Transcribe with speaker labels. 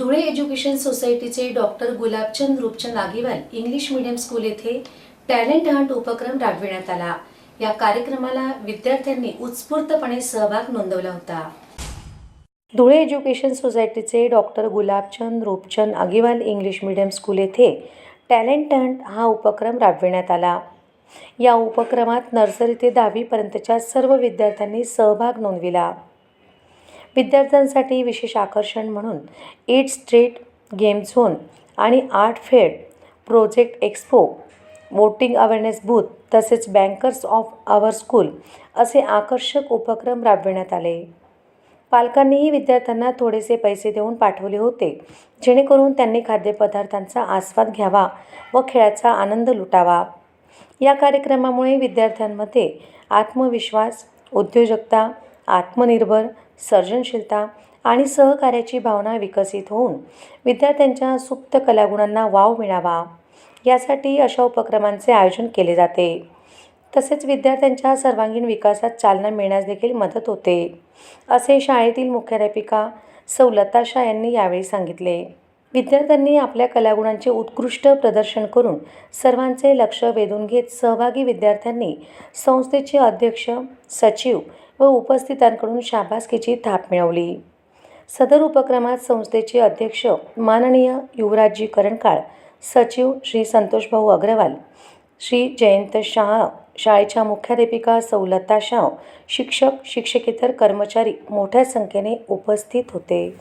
Speaker 1: Dhule education सोसायटीचे doctor Gulabchand Rupchand Agiwal English medium school येथे talent hunt उपक्रम राबविण्यात आला. या कार्यक्रमाला विद्यार्थ्यांनी उत्स्फूर्तपणे सहभाग नोंदवला होता. धुळे एज्युकेशन सोसायटीचे doctor Gulabchand Rupchand Agiwal English medium school येथे टॅलेंट हंट हा उपक्रम राबविण्यात आला. या उपक्रमात नर्सरी ते दहावीपर्यंतच्या सर्व विद्यार्थ्यांनी सहभाग नोंदविला. विद्यार्थ्यांसाठी विशेष आकर्षण म्हणून ईट स्ट्रीट गेम झोन आणि art fed project expo voting awareness booth तसेच बँकर्स ऑफ आवर स्कूल असे आकर्षक उपक्रम राबविण्यात आले. पालकांनीही विद्यार्थ्यांना थोडेसे पैसे देऊन पाठवले होते जेणेकरून त्यांनी खाद्यपदार्थांचा आस्वाद घ्यावा व खेळाचा आनंद लुटावा. या कार्यक्रमामुळे विद्यार्थ्यांमध्ये आत्मविश्वास उद्योजकता आत्मनिर्भर सर्जनशीलता आणि सहकार्याची भावना विकसित होऊन विद्यार्थ्यांच्या सुप्त कलागुणांना वाव मिळावा. यासाठी अशा उपक्रमांचे आयोजन केले जाते. तसेच विद्यार्थ्यांच्या सर्वांगीण विकासात चालना मिळण्यास देखील मदत होते असे शाळेतील मुख्याध्यापिका सौलता शाह यांनी यावेळी सांगितले. विद्यार्थ्यांनी आपल्या कलागुणांचे उत्कृष्ट प्रदर्शन करून सर्वांचे लक्ष वेधून घेत सहभागी विद्यार्थ्यांनी संस्थेचे अध्यक्ष सचिव व उपस्थितांकडून शाबासकीची थाप मिळवली. सदर उपक्रमात संस्थेचे अध्यक्ष माननीय युवराजजी करणकाळ सचिव श्री संतोषभाऊ अग्रवाल श्री जयंत शाह शाळेच्या मुख्याध्यापिका सौलता शाह शिक्षक शिक्षकेतर कर्मचारी मोठ्या संख्येने उपस्थित होते.